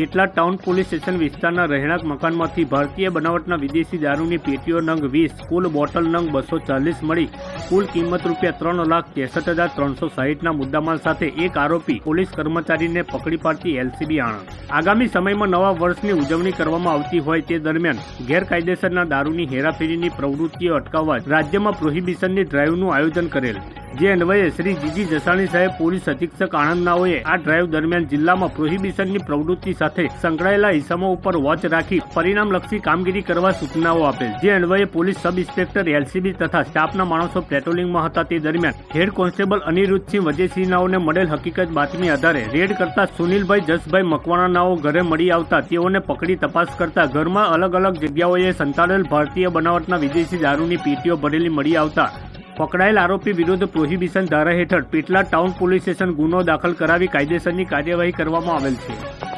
પેટલા town police station વિસ્તારના રહેણાંક મકાનમાંથી ભારતીય બનાવટના વિદેશી દારૂની પેટીઓ નંગ વીસ, કુલ બોટલ નંગ બસો ચાલીસ મળી, કુલ કિંમત રૂપિયા ત્રણ લાખ ત્રેસઠ હજાર ત્રણસો સાહીઠના મુદ્દામાલ સાથે એક આરોપી પોલીસ કર્મચારીને પકડી પાડતી એલસીબી આણંદ. આગામી સમયમાં નવા વર્ષની ઉજવણી કરવામાં આવતી હોય તે દરમિયાન ગેરકાયદેસરના દારૂની હેરાફેરીની પ્રવૃત્તિઓ અટકાવવા રાજ્યમાં પ્રોહિબિશનની ડ્રાઈવનું આયોજન કરેલ. જે અન્વયે શ્રી જીજી જસાણી સાહેબ પોલીસ અધિક્ષક આણંદનાઓએ આ ડ્રાઈવ દરમિયાન જિલ્લામાં પ્રોહિબિશનની પ્રવૃત્તિ સાથે સંકળાયેલા ઇસમો ઉપર વોચ રાખી પરિણામલક્ષી કામગીરી કરવા સૂચનાઓ આપેલ. જે અન્વયે પોલીસ સબ ઇન્સ્પેક્ટર એલસીબી તથા સ્ટાફના માણસો પેટ્રોલિંગમાં હતા તે દરમિયાન હેડ કોન્સ્ટેબલ અનિરુદ્ધસિંહ વજેસિંહનાઓને મળેલ હકીકત બાતમી આધારે રેડ કરતા સુનિલભાઈ, જસભાઈ મકવાણાનાઓ ઘરે મળી આવતા તેઓને પકડી તપાસ કરતા ઘરમાં અલગ અલગ જગ્યાઓએ સંતાડેલ ભારતીય બનાવટના વિદેશી દારૂની પેટીઓ ભરેલી મળી આવતા પકડાયેલ આરોપી વિરુદ્ધ પ્રોહિબિશન ધારા હેઠળ પેટલા ટાઉન પોલીસ સ્ટેશન ગુનો દાખલ કરાવી કાયદેસરની કાર્યવાહી કરવામાં આવેલ છે.